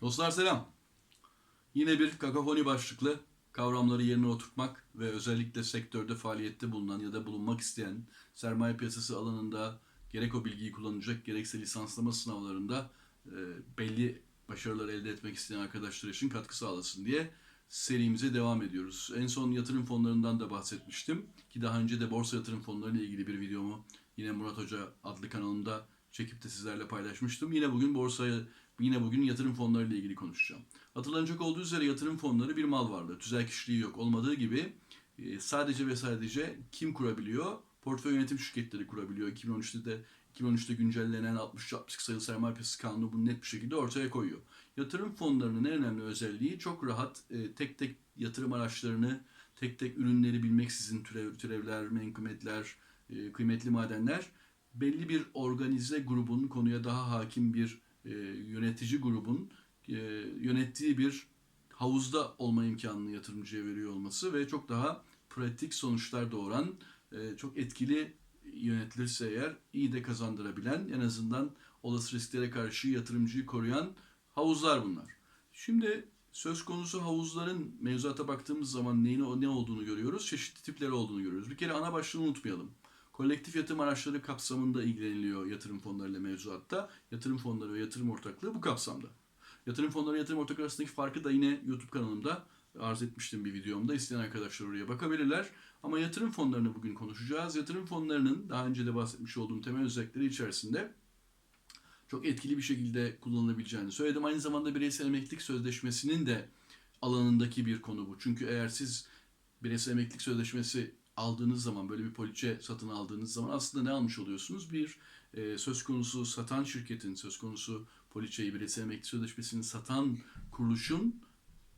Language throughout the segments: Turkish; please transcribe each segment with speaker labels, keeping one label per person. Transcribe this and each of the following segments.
Speaker 1: Dostlar selam. Yine bir kakafoni başlıklı kavramları yerine oturtmak ve özellikle sektörde faaliyette bulunan ya da bulunmak isteyen sermaye piyasası alanında gerek o bilgiyi kullanacak gerekse lisanslama sınavlarında e, belli başarılar elde etmek isteyen arkadaşlar için katkı sağlasın diye serimize devam ediyoruz. En son yatırım fonlarından da bahsetmiştim ki daha önce de borsa yatırım fonları ile ilgili bir videomu yine Murat Hoca adlı kanalımda çekip de sizlerle paylaşmıştım. Yine bugün borsaya Yine bugün yatırım fonları ile ilgili konuşacağım. Hatırlanacak olduğu üzere yatırım fonları bir mal varlığı. Tüzel kişiliği yok. Olmadığı gibi e, sadece ve sadece kim kurabiliyor? Portföy yönetim şirketleri kurabiliyor. 2013'te de 2013'te güncellenen 60-62 sayılı sermaye piyasası kanunu bunu net bir şekilde ortaya koyuyor. Yatırım fonlarının en önemli özelliği çok rahat e, tek tek yatırım araçlarını, tek tek ürünleri bilmeksizin türev, türevler, menkumetler, e, kıymetli madenler belli bir organize grubun konuya daha hakim bir e, yönetici grubun e, yönettiği bir havuzda olma imkanını yatırımcıya veriyor olması ve çok daha pratik sonuçlar doğuran, e, çok etkili yönetilirse eğer iyi de kazandırabilen, en azından olası risklere karşı yatırımcıyı koruyan havuzlar bunlar. Şimdi söz konusu havuzların mevzuata baktığımız zaman neyin ne olduğunu görüyoruz, çeşitli tipleri olduğunu görüyoruz. Bir kere ana başlığı unutmayalım. Kolektif yatırım araçları kapsamında ilgileniliyor yatırım fonlarıyla mevzuatta. Yatırım fonları ve yatırım ortaklığı bu kapsamda. Yatırım fonları ve yatırım ortaklığı arasındaki farkı da yine YouTube kanalımda arz etmiştim bir videomda. İsteyen arkadaşlar oraya bakabilirler. Ama yatırım fonlarını bugün konuşacağız. Yatırım fonlarının daha önce de bahsetmiş olduğum temel özellikleri içerisinde çok etkili bir şekilde kullanılabileceğini söyledim. Aynı zamanda bireysel emeklilik sözleşmesinin de alanındaki bir konu bu. Çünkü eğer siz bireysel emeklilik sözleşmesi aldığınız zaman böyle bir poliçe satın aldığınız zaman aslında ne almış oluyorsunuz? Bir e, söz konusu satan şirketin, söz konusu poliçeyi, bireysel emeklilik sözleşmesini satan kuruluşun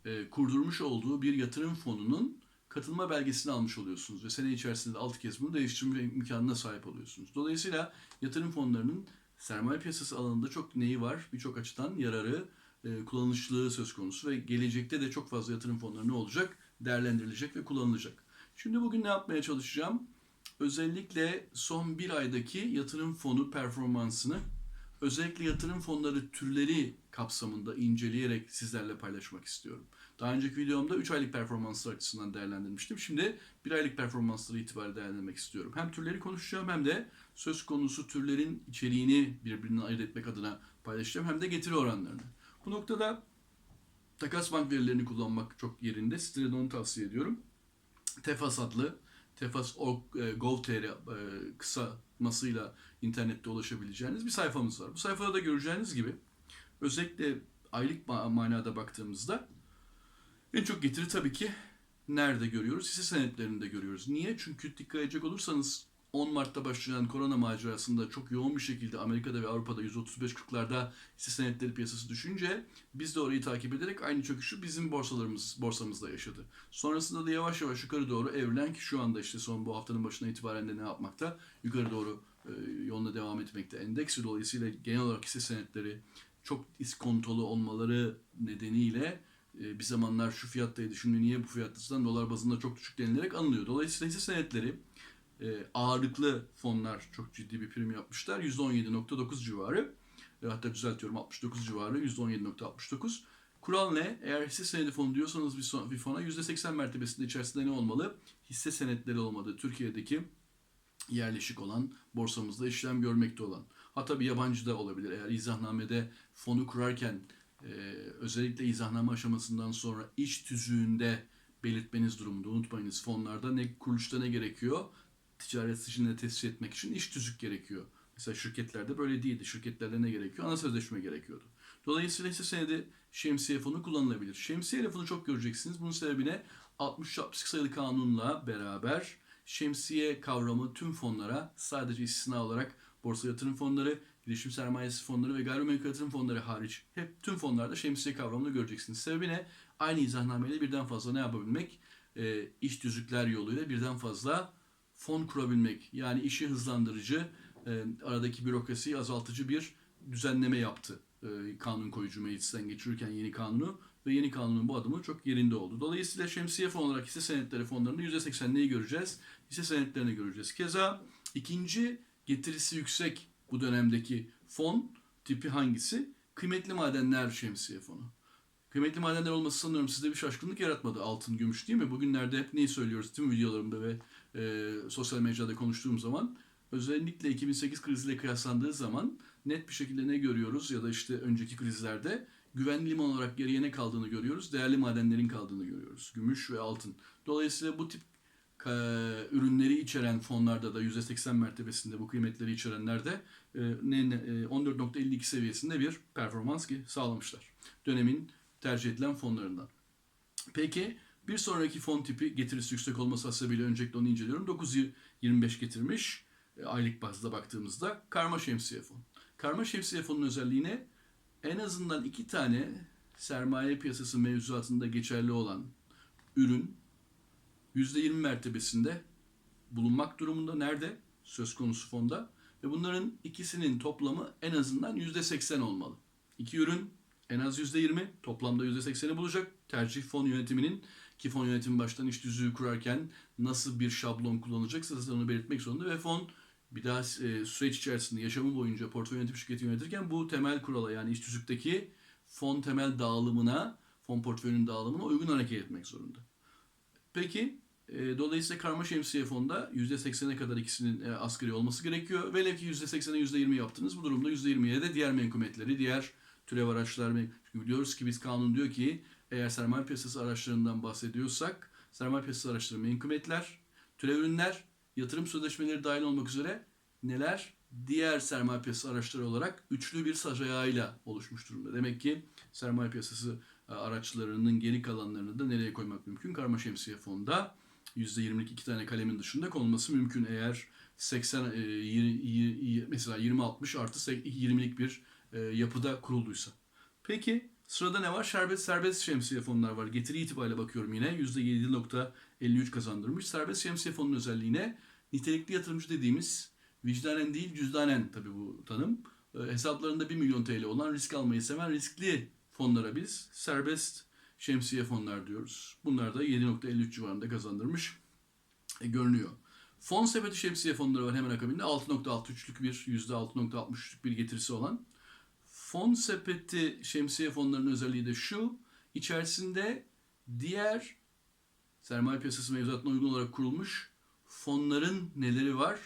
Speaker 1: e, kurdurmuş olduğu bir yatırım fonunun katılma belgesini almış oluyorsunuz ve sene içerisinde 6 kez bunu değiştirme imkanına sahip oluyorsunuz. Dolayısıyla yatırım fonlarının sermaye piyasası alanında çok neyi var? Birçok açıdan yararı, e, kullanışlılığı söz konusu ve gelecekte de çok fazla yatırım fonları ne olacak? Değerlendirilecek ve kullanılacak. Şimdi bugün ne yapmaya çalışacağım? Özellikle son bir aydaki yatırım fonu performansını özellikle yatırım fonları türleri kapsamında inceleyerek sizlerle paylaşmak istiyorum. Daha önceki videomda 3 aylık performanslar açısından değerlendirmiştim. Şimdi 1 aylık performansları itibariyle değerlendirmek istiyorum. Hem türleri konuşacağım hem de söz konusu türlerin içeriğini birbirinden ayırt etmek adına paylaşacağım. Hem de getiri oranlarını. Bu noktada takas bank verilerini kullanmak çok yerinde. Size de onu tavsiye ediyorum. Tefas adlı tefas.gov.tr e, kısamasıyla internette ulaşabileceğiniz bir sayfamız var. Bu sayfada da göreceğiniz gibi özellikle aylık manada baktığımızda en çok getiri tabii ki nerede görüyoruz? Hisse senetlerinde görüyoruz. Niye? Çünkü dikkat edecek olursanız 10 Mart'ta başlayan korona macerasında çok yoğun bir şekilde Amerika'da ve Avrupa'da 135-40'larda hisse senetleri piyasası düşünce biz de orayı takip ederek aynı çöküşü bizim borsalarımız borsamızda yaşadı. Sonrasında da yavaş yavaş yukarı doğru evrilen ki şu anda işte son bu haftanın başına itibaren de ne yapmakta? Yukarı doğru e, yoluna devam etmekte. Endeks dolayısıyla genel olarak hisse senetleri çok iskontolu olmaları nedeniyle e, bir zamanlar şu fiyattaydı şimdi niye bu fiyattasından dolar bazında çok düşük denilerek anılıyor. Dolayısıyla hisse senetleri e, ağırlıklı fonlar çok ciddi bir prim yapmışlar. %17.9 civarı. E, hatta düzeltiyorum 69 civarı. %17.69. Kural ne? Eğer hisse senedi fonu diyorsanız bir, son, bir fona %80 mertebesinde içerisinde ne olmalı? Hisse senetleri olmalı. Türkiye'deki yerleşik olan, borsamızda işlem görmekte olan. Hatta bir yabancı da olabilir. Eğer izahnamede fonu kurarken e, özellikle izahname aşamasından sonra iç tüzüğünde belirtmeniz durumunda unutmayınız fonlarda ne kuruluşta ne gerekiyor? Ticaret sicilini tescil etmek için iş tüzük gerekiyor. Mesela şirketlerde böyle değildi. Şirketlerde ne gerekiyor? Ana sözleşme gerekiyordu. Dolayısıyla hisse senedi şemsiye fonu kullanılabilir. Şemsiye lafını çok göreceksiniz. Bunun sebebine 60-62 sayılı kanunla beraber şemsiye kavramı tüm fonlara sadece istisna olarak borsa yatırım fonları, girişim sermayesi fonları ve gayrimenkul yatırım fonları hariç hep tüm fonlarda şemsiye kavramını göreceksiniz. Sebebi ne? Aynı izahnameneyle birden fazla ne yapabilmek? E, iş tüzükler yoluyla birden fazla fon kurabilmek yani işi hızlandırıcı, e, aradaki bürokrasiyi azaltıcı bir düzenleme yaptı e, kanun koyucu meclisten geçirirken yeni kanunu ve yeni kanunun bu adımı çok yerinde oldu. Dolayısıyla şemsiye fon olarak hisse senetleri fonlarında %80'liği göreceğiz. Hisse senetlerini göreceğiz. Keza ikinci getirisi yüksek bu dönemdeki fon tipi hangisi? Kıymetli madenler şemsiye fonu. Kıymetli madenler olması sanıyorum sizde bir şaşkınlık yaratmadı. Altın, gümüş değil mi? Bugünlerde hep neyi söylüyoruz tüm videolarımda ve e, sosyal medyada konuştuğum zaman özellikle 2008 kriziyle kıyaslandığı zaman net bir şekilde ne görüyoruz ya da işte önceki krizlerde güvenli liman olarak geriye ne kaldığını görüyoruz. Değerli madenlerin kaldığını görüyoruz. Gümüş ve altın. Dolayısıyla bu tip e, ürünleri içeren fonlarda da %80 mertebesinde bu kıymetleri içerenlerde e, ne- ne- e, 14.52 seviyesinde bir performans ki sağlamışlar. Dönemin tercih edilen fonlarından. Peki bir sonraki fon tipi getirisi yüksek olması hasebiyle öncelikle onu inceliyorum. 9.25 getirmiş e, aylık bazda baktığımızda karma şemsiye fon. Karma şemsiye fonun özelliği ne? En azından iki tane sermaye piyasası mevzuatında geçerli olan ürün %20 mertebesinde bulunmak durumunda. Nerede? Söz konusu fonda. Ve bunların ikisinin toplamı en azından %80 olmalı. İki ürün en az %20, toplamda %80'i bulacak. Tercih fon yönetiminin ki fon yönetimi baştan iş düzüğü kurarken nasıl bir şablon kullanacaksa zaten onu belirtmek zorunda ve fon bir daha e, süreç içerisinde yaşamı boyunca portföy yönetim şirketi yönetirken bu temel kurala yani iş düzükteki fon temel dağılımına, fon portföyünün dağılımına uygun hareket etmek zorunda. Peki e, dolayısıyla karma şemsiye fonda %80'e kadar ikisinin e, asgari olması gerekiyor. Velev ki %80'e %20 yaptınız. Bu durumda %20'ye de diğer menkumetleri, diğer türev araçlar. Çünkü biliyoruz ki biz kanun diyor ki eğer sermaye piyasası araçlarından bahsediyorsak sermaye piyasası araçları menkumetler, türev ürünler, yatırım sözleşmeleri dahil olmak üzere neler? Diğer sermaye piyasası araçları olarak üçlü bir sac ayağıyla oluşmuş durumda. Demek ki sermaye piyasası e, araçlarının geri kalanlarını da nereye koymak mümkün? Karma şemsiye fonda %20'lik iki tane kalemin dışında konulması mümkün eğer 80 e, y- y- y- mesela 20-60 artı se- 20'lik bir e, yapıda kurulduysa. Peki sırada ne var? Serbest serbest şemsiye fonlar var. Getiri itibariyle bakıyorum yine %7.53 kazandırmış. Serbest şemsiye fonunun özelliği ne? Nitelikli yatırımcı dediğimiz vicdanen değil cüzdanen tabii bu tanım. E, hesaplarında 1 milyon TL olan risk almayı seven riskli fonlara biz serbest şemsiye fonlar diyoruz. Bunlar da 7.53 civarında kazandırmış e, görünüyor. Fon sepeti şemsiye fonları var hemen akabinde 6.63'lük bir %6.63'lük bir getirisi olan. Fon sepeti şemsiye fonlarının özelliği de şu. içerisinde diğer sermaye piyasası mevzuatına uygun olarak kurulmuş fonların neleri var?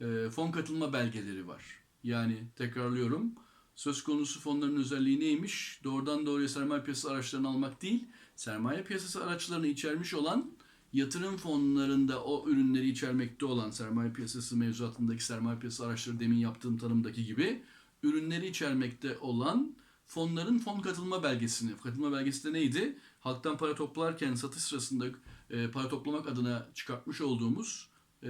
Speaker 1: E, fon katılma belgeleri var. Yani tekrarlıyorum. Söz konusu fonların özelliği neymiş? Doğrudan doğruya sermaye piyasası araçlarını almak değil, sermaye piyasası araçlarını içermiş olan yatırım fonlarında o ürünleri içermekte olan sermaye piyasası mevzuatındaki sermaye piyasası araçları demin yaptığım tanımdaki gibi ürünleri içermekte olan fonların fon katılma belgesini. Katılma belgesi de neydi? Halktan para toplarken satış sırasında e, para toplamak adına çıkartmış olduğumuz e,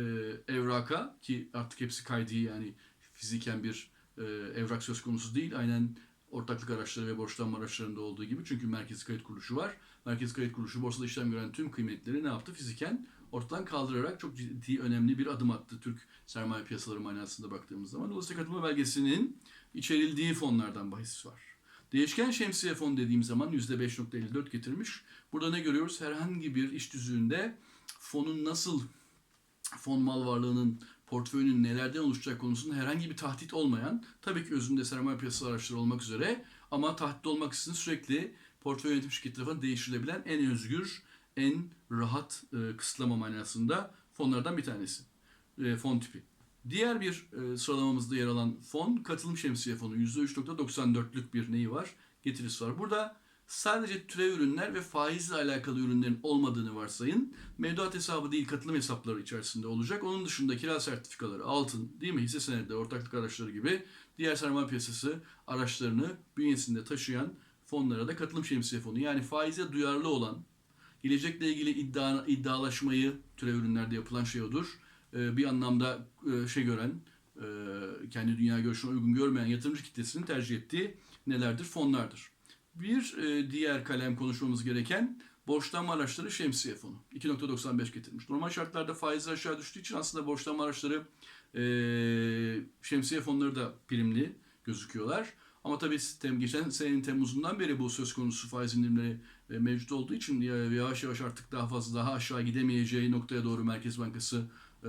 Speaker 1: evraka ki artık hepsi kaydi yani fiziken bir e, evrak söz konusu değil. Aynen ortaklık araçları ve borçlanma araçlarında olduğu gibi. Çünkü merkezi kayıt kuruluşu var. Merkezi kayıt kuruluşu borsada işlem gören tüm kıymetleri ne yaptı? Fiziken ortadan kaldırarak çok ciddi önemli bir adım attı Türk sermaye piyasaları manasında baktığımız zaman. Dolayısıyla katılma belgesinin içerildiği fonlardan bahis var. Değişken şemsiye fon dediğim zaman %5.54 getirmiş. Burada ne görüyoruz? Herhangi bir iş düzüğünde fonun nasıl fon mal varlığının portföyünün nelerden oluşacak konusunda herhangi bir tahdit olmayan, tabii ki özünde sermaye piyasası araçları olmak üzere ama tahdit olmak için sürekli portföy yönetim şirketi tarafından değiştirilebilen en özgür, en rahat e, kısıtlama manasında fonlardan bir tanesi. E, fon tipi. Diğer bir e, sıralamamızda yer alan fon katılım şemsiye fonu. %3.94'lük bir neyi var? Getirisi var. Burada sadece türev ürünler ve faizle alakalı ürünlerin olmadığını varsayın. Mevduat hesabı değil katılım hesapları içerisinde olacak. Onun dışında kira sertifikaları, altın, değil mi? Hisse senedi, ortaklık araçları gibi diğer sermaye piyasası araçlarını bünyesinde taşıyan fonlara da katılım şemsiye fonu. Yani faize duyarlı olan, gelecekle ilgili iddia, iddialaşmayı türev ürünlerde yapılan şey odur. Ee, bir anlamda e, şey gören, e, kendi dünya görüşüne uygun görmeyen yatırımcı kitlesinin tercih ettiği nelerdir? Fonlardır. Bir e, diğer kalem konuşmamız gereken borçlanma araçları şemsiye fonu. 2.95 getirmiş. Normal şartlarda faizler aşağı düştüğü için aslında borçlanma araçları şemsiye fonları da primli gözüküyorlar. Ama tabii tem, geçen senenin Temmuz'undan beri bu söz konusu faiz indirimleri e, mevcut olduğu için ya- yavaş yavaş artık daha fazla daha aşağı gidemeyeceği noktaya doğru Merkez Bankası e,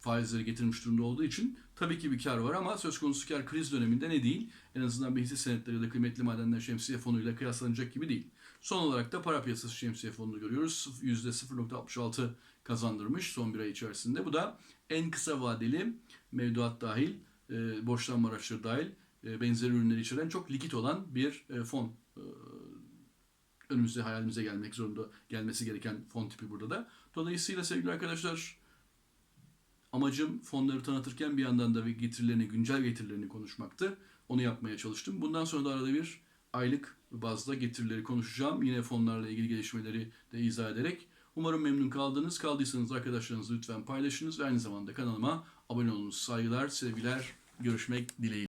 Speaker 1: faizleri getirmiş durumda olduğu için tabii ki bir kar var ama söz konusu kar kriz döneminde ne değil? En azından bir hisse senetleri ya da kıymetli madenler şemsiye fonuyla kıyaslanacak gibi değil. Son olarak da para piyasası şemsiye fonunu görüyoruz. %0.66 kazandırmış son bir ay içerisinde. Bu da en kısa vadeli mevduat dahil, e, borçlanma araçları dahil benzeri ürünleri içeren çok likit olan bir e, fon. E, önümüzde hayalimize gelmek zorunda gelmesi gereken fon tipi burada da. Dolayısıyla sevgili arkadaşlar amacım fonları tanıtırken bir yandan da getirilerini, güncel getirilerini konuşmaktı. Onu yapmaya çalıştım. Bundan sonra da arada bir aylık bazda getirileri konuşacağım. Yine fonlarla ilgili gelişmeleri de izah ederek. Umarım memnun kaldınız. Kaldıysanız arkadaşlarınızla lütfen paylaşınız ve aynı zamanda kanalıma abone olunuz. Saygılar, sevgiler, görüşmek dileğiyle.